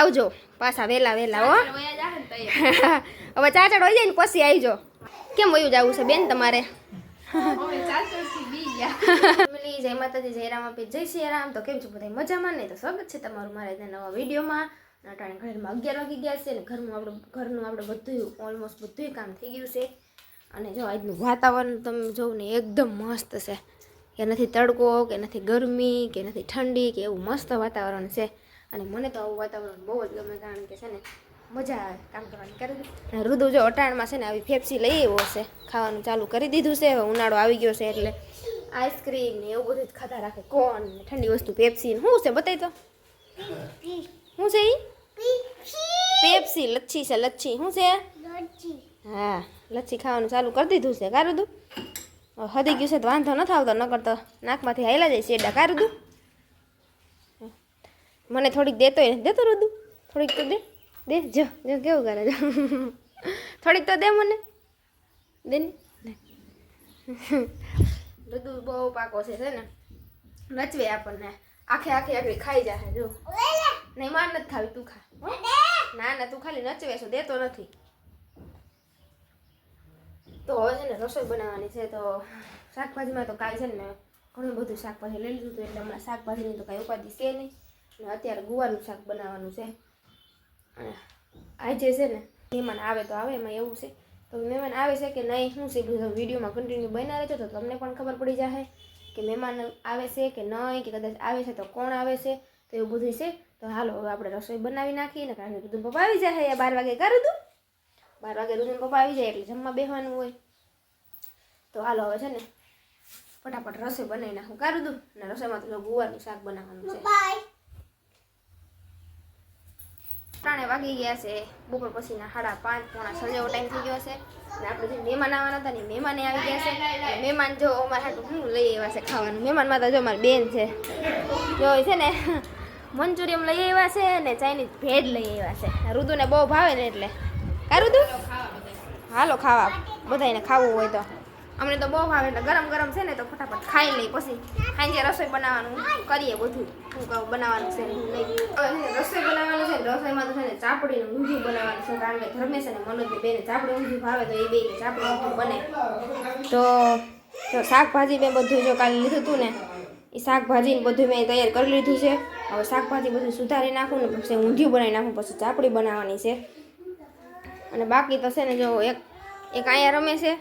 આવજો. પાછા વહેલા વહેલા હો. હવે ચાચડ હોય જાય ને પછી આવજો કેમ વયું જવું છે બેન તમારે? જય માતાજી જય રામ આપી જય શ્રી રામ. તો કેમ છો બધા? મજામાં? ને તો સ્વાગત છે તમારું મારા ત્યાં નવા વિડીયોમાં. અટાણે ઘરમાં અગિયાર વાગી ગયા છે ને ઘરનું આપણું ઘરનું આપણે બધું ઓલમોસ્ટ બધું કામ થઈ ગયું છે. અને જો આજનું વાતાવરણ તમે જોવું ને એકદમ મસ્ત છે. કે નથી તડકો કે નથી ગરમી કે નથી ઠંડી કે એવું મસ્ત વાતાવરણ છે. અને મને તો આવું વાતાવરણ બહુ જ ગમે કારણ કે છે ને મજા આવે કામ કરવાની. કરી અને રુદુ જો અટાણમાં છે ને આવી ફેફસી લઈ આવ્યો છે ખાવાનું ચાલુ કરી દીધું છે. હવે ઉનાળો આવી ગયો છે એટલે આઈસ્ક્રીમ ને એવું બધું જ ખાતા રાખે. કોન ને ઠંડી વસ્તુ પેપ્સી ને શું છે બતાવી તો? શું છે ઈ? પેપ્સી લચ્છી છે લચ્છી. શું છે? હા લચ્છી ખાવાનું ચાલુ કરી દીધું છે. કારું દું હદી ગયું છે તો વાંધો નથી આવતો નકર તો નાકમાંથી હાઈલા જાય છે એડા કારું દું મને થોડીક દેતો દેતો રુદુ. થોડીક તો દે. દે, જો જો, કેવું કરે જો થોડીક તો દે મને. દે ને. રુદુ બહુ પાકો છે છે ને? નચવે આપણને. આખે આખે, આખી ખાઈ જાય જો. નહીં, માર નથી ખાવી, તું ખા. ના ના, તું ખાલી નચવે છો દેતો નથી. તો હવે છે ને રસોઈ બનાવવાની છે, તો શાકભાજીમાં તો કાંઈ છે ને, ઘણું બધું શાકભાજી લઈ લીધું હતું, એટલે હમણાં શાકભાજીની તો કાંઈ ઉપાધિ છે નહીં. અને અત્યારે ગુવારનું શાક બનાવવાનું છે. અને આજે છે ને મહેમાન આવે તો આવે એમાં એવું છે. તો મહેમાન આવે છે કે નહીં શું છે બધું વિડીયોમાં કન્ટિન્યુ બનાવે રહેજો તો તમને પણ ખબર પડી જશે કે મહેમાન આવે છે કે નહીં કે કદાચ આવે છે તો કોણ આવે છે તો એવું બધું છે. તો હાલો હવે આપણે રસોઈ બનાવી નાખીએ ને કારણ કે બધું પપ્પા આવી જાય બાર વાગે. કરું તું બાર વાગે રૂદન પપ્પા આવી જાય એટલે જમવા બેસવાનું હોય. તો હાલો હવે છે ને ફટાફટ રસોઈ બનાવી નાખું. કારું દઉં અને રસોઈમાં તો ગુવારનું શાક બનાવવાનું છે. ત્રણે વાગી ગયા છે. બપોર પછીના સાડા પાંચ, પોણા છ જેવો ટાઈમ થઈ ગયો છે. અને આપણે જે મહેમાન આવવાના હતા ને મહેમાને આવી ગયા છે. મહેમાન જો અમારે હાટું શું લઈ આવ્યા છે ખાવાનું? મહેમાનમાં તો જો અમારી બેન છે. જો છે ને મંચુરિયમ લઈ આવ્યા છે ને ચાઇનીઝ ભેડ લઈ આવ્યા છે. રુદુને બહુ ભાવે ને એટલે. કા રુદુ હાલો ખાવા. બધાને ખાવું હોય તો. અમને તો બહુ ભાવે એટલે ગરમ ગરમ છે ને તો ફટાફટ ખાઈ લઈ પછી સાંજે રસોઈ બનાવવાનું કરીએ બધું. શું કહું બનાવવાનું છે રસોઈ બનાવવાનું છે ને રસોઈમાં તો છે ને ચાપડીનું ઊંધિયું બનાવવાનું છે. કારણ કે ધર્મેશ અને મનોજની બેને ચાપડી ઊંધિયું ભાવે તો એ બે ચાપડી ઊંધિયું બને. તો જો શાકભાજી મેં બધું જો કાલે લીધું હતું ને એ શાકભાજી બધું મેં તૈયાર કરી લીધું છે. હવે શાકભાજી બધું સુધારી નાખું ને પછી ઊંધિયું બનાવી નાખું પછી ચાપડી બનાવવાની છે. અને બાકી તો છે ને જો એક એક અહીંયા રમે છે.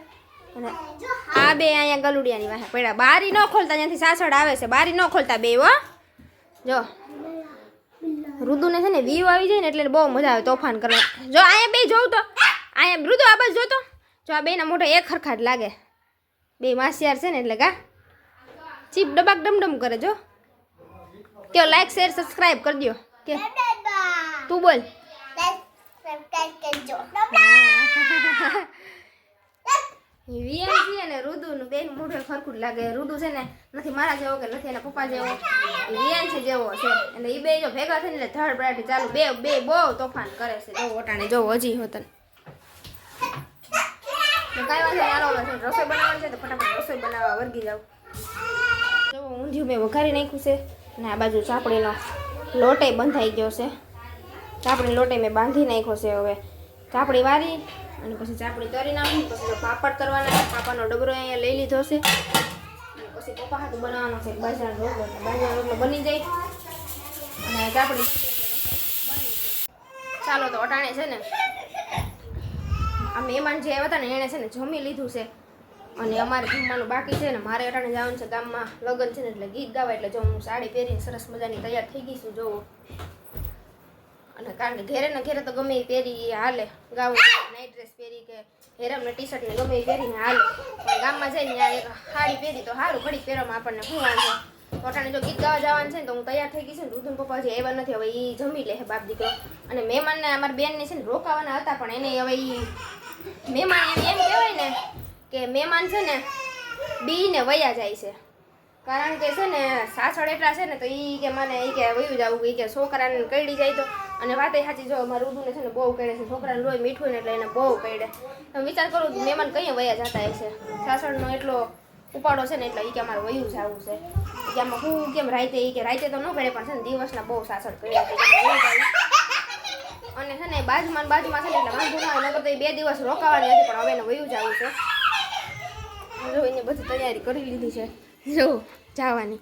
આ બે અહીંયા ગલુડિયાની વાહે પડ્યા. બારી ન ખોલતા ત્યાંથી સાસડ આવે છે. બારી ન ખોલતા બે હો. જો. રુદુને છે ને વીવ આવી જાય ને એટલે બહુ મજા આવે તોફાન કરવા. જો અહીંયા બે જોઉં તો. અહીંયા રુદુ આ બાજુ જોતો. જો આ બેના મોઢે એક ખરખા જ લાગે. બે માસિયાર છે ને એટલે કા. ચીપ ડબાક ડમડમ કરે જો. કેવો લાઈક શેર સબસ્ક્રાઇબ કરી દો કે તું બોલ. વિયાજી અને રુદુનું બેન મોઢે ખરખું લાગે. રુદુ છે ને નથી મારા જેવો કે નથી એના પપ્પા જેવો. વિયાન છે જેવો છે. અને એ બે જો ભેગા થઈને થર્ડ પ્રાયોરિટી ચાલુ. બે બે બહુ તોફાન કરે છે. જો ઓટાણે જો હજી હોતન કાંઈ વાંધો હાલો રસોઈ બનાવવાની છે તો ફટાફટ રસોઈ બનાવવા વર્ગી જાવ જો ઊંધિયું મેં વઘારી નાખ્યું છે અને આ બાજુ ચાપડીનો લોટે બંધાઈ ગયો છે. ચાપડી લોટે મેં બાંધી નાખ્યો છે હવે. ચાપડી વારી અને પછી ચાપડી તરી નાખી, પછી પાપડ કરવાના પાપાનો ડબરો અહીંયા લઈ લીધો છે. અને પછી પપ્પા હાથ બનાવવાનો છે બાજરાનો રોટલો. બાજરાનો રોટલો બની જાય. અને ચાપડી ચાલો તો અટાણે છે ને, આ મહેમાન જે આવ્યા હતા ને, એણે છે ને જમી લીધું છે. અને અમારે જમવાનું બાકી છે ને, મારે અટાણે જવાનું છે ગામમાં. લગ્ન છે ને, એટલે ગીત ગાવા, એટલે જો હું સાડી પહેરીને સરસ મજાની તૈયાર થઈ ગઈ છું, જોવો. અને કારણ કે ઘેરે ને ઘેરે તો ગમે એ પહેરી હાલે, ગાવું. નાઇટ ડ્રેસ પહેરી કે હેરમ ને ટી શર્ટ ને ગમે એ પહેરીને હાલે. પણ ગામમાં જઈને ત્યાં સાડી પહેરી તો સારું ઘડી પહેરવામાં આપણને શું વાંધો? પોતાને જો ગીત ગાવા જવાનું છે ને તો હું તૈયાર થઈ ગઈ છું ને, રુદુન પપ્પા જે આવ્યા નથી, હવે એ જમી લે બાપ દીકરો. અને મહેમાનને અમારી બેનને છે ને રોકાવાના હતા, પણ એને હવે એ મહેમાન એમ એમ કહેવાય ને કે મહેમાન છે ને બીને વયા જાય છે. કારણ કે છે ને સાસળ એટલા છે ને તો એ કે મને એ કે વયું જવું એ કે છોકરાને કરડી જાય તો અને વાતે સાચી, જો મારું ઉદુને છે ને બહુ કરે છે, છોકરાને લોહી મીઠું ને એટલે એને બહુ કરે તમે વિચાર કરો મહેમાન કઈ વયા જતા હશે સાસળનો એટલો ઉપાડો છે ને એટલે એ કે અમારે વયું જવું છે. કે આમાં હું કેમ રાતે એ કે રાતે તો ન કરે પણ છે ને દિવસના બહુ સાસળ કઈડે છે. બાજુમાં ને બાજુમાં બાજુમાં છે ને એટલે વાંધો ના નકર તો એ બે દિવસ રોકાવાની હતી, પણ હવે એને વયું જવું છે. જો એને બધી તૈયારી કરી લીધી છે. જો, જવાની.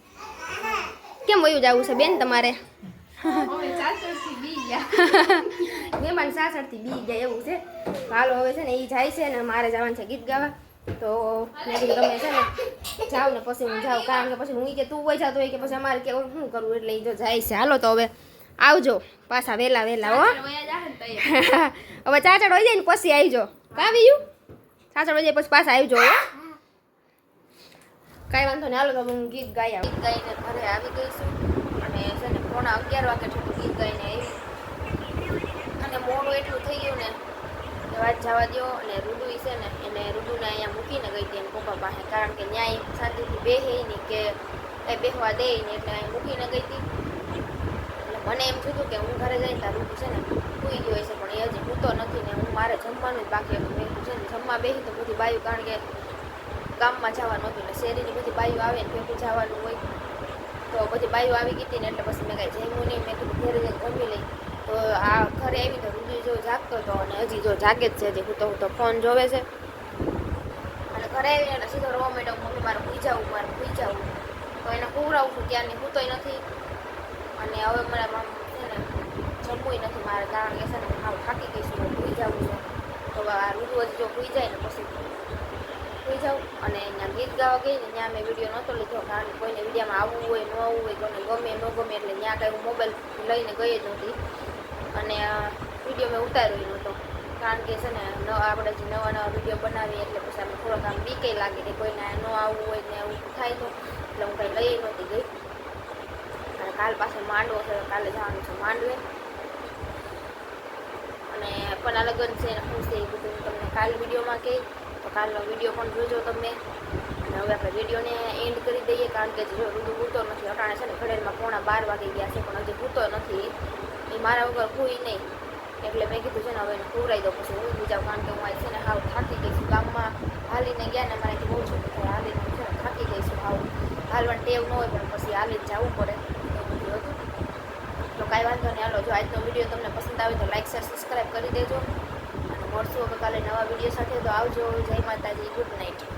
કેમ વયું જવું છે બેન તમારે? ગયા. મહેમાન સાસરથી બી જાય એવું છે. હાલો હવે છે ને એ જાય છે ને મારે જવાનું છે ગીત ગાવા. તો મેં કીધું તમે છે ને જાઓ ને પછી હું જાઉં. કારણ કે પછી હું કે તું હોય જતો હોય કે પછી અમારે કે શું કરવું એટલે એ જો જાય છે. હાલો તો હવે આવજો પાછા વહેલા વહેલા હો. હવે ચાચડ હોય જાય ને પછી આવજો. કાવ્યું ચાચડ હોય જાય પછી પાછા આવજો હો. કાંઈ વાંધો નહીં. હાલો તો હું ગીત ગાઈ ગીત ગાઈને ઘરે આવી ગઈશું અને છે ને પોણા અગિયાર વાગે સુધી ગીત ગાઈને આવી. અને મોડું એટલું થઈ ગયું ને, કે વાત જવા દો અને રુદુ છે ને, એને રુદુને અહીંયા મૂકીને ગઈ હતી એને પપ્પા પાસે. કારણ કે ન્યાય શાંતિથી બેહે નહીં કે એ બેસવા દે નહીં. એટલે અહીં મૂકીને ગઈ હતી. એટલે મને એમ થયું કે હું ઘરે જઈને તાર છે ને, સૂઈ ગયો હશે. પણ એ હજી સૂતો નથી ને, હું મારે જમવાનું જ બાકી હતું. મેં છે ને, જમવા બેસી તો બધી બાયું, કારણ કે ગામમાં જવાનું હતું ને, શેરીની બધી બાયું આવે ને ભેગું જવાનું હોય. તો બધી બાયો આવી ગઈ હતી ને એટલે પછી મેં કાંઈ જમ્યું નહીં. મેં કીધું ઘરે જઈને જમી લઈ. તો આ ઘરે આવી તો રુદુ જો જાગતો હતો અને હજી જો જાગે જ છે, હજી હું તો હું તો ફોન જોવે છે. અને ઘરે આવીને એટલે સીધો રોવા માંડ્યો, મમ્મી, મારે ભૂઈ જાવું મારે ભૂઈ જાવું તો એને કુવરાવું છું ત્યારની હું તોય નથી. અને હવે આમ છે ને જમવું નથી મારે, કારણ કે છે ને હું થાકી ગઈ છું ભૂઈ જાવું છે. તો આ ઋતુ હજી જો ભૂઈ જાય ને પછી ભૂઈ જાઉં અને અહીંયા ગીત ગાવા ગઈ ને ત્યાં મેં વીડિયો નહોતો લીધો, કારણ કે કોઈને વિડીયોમાં આવવું હોય, ન આવવું હોય, કોઈને ગમે, ન ગમે એટલે ત્યાં કાંઈ હું મોબાઈલ લઈને ગઈ જ નહોતી. અને વીડિયો મેં ઉતાર્યો નહોતો, કારણ કે છે ને આપણે જે નવા નવા વીડિયો બનાવીએ એટલે પછી આપણે થોડોક આમ બીકે લાગે કે કોઈને ન આવવું હોય, ને એવું થાય તો, એટલે હું કાંઈ લઈ નહોતી ગઈ. અને કાલ પાછો માંડવો છે, કાલે જવાનું છે માંડવે. અને પણ આ લગ્ન છે શું છે એ બધું હું તમને કાલ વિડીયોમાં કહી તો કાલનો વીડિયો પણ જોજો તમે. અને હવે આપણે વિડીયોને એન્ડ કરી દઈએ, કારણ કે જો ઋતુ ભૂતો નથી. અટાણે છે ને ઘડેલમાં પોણા બાર વાગી ગયા છે, પણ હજી ભૂતો નથી. એ મારા વગર કોઈ નહીં. એટલે મેં કીધું છે ને, હવે એને દઉં પછી હું બીજા કારણ કે હું આ છે ને હાવ થાકી ગઈ છું. ગામમાં હાલીને ગયા ને મારાથી બહુ છું હાલીને છે ને થાકી ગઈ છું હાવ. હાલવાની ટેવ ન હોય, પણ પછી હાલીને જવું પડે. તો કાંઈ વાંધો નહીં. હાલો, જો આજનો વીડિયો તમને પસંદ આવે તો લાઇક શેર સબસ્ક્રાઈબ કરી દેજો. મળશું હવે કાલે નવા વીડિયો સાથે. તો આવજો. જય માતાજી. Good night.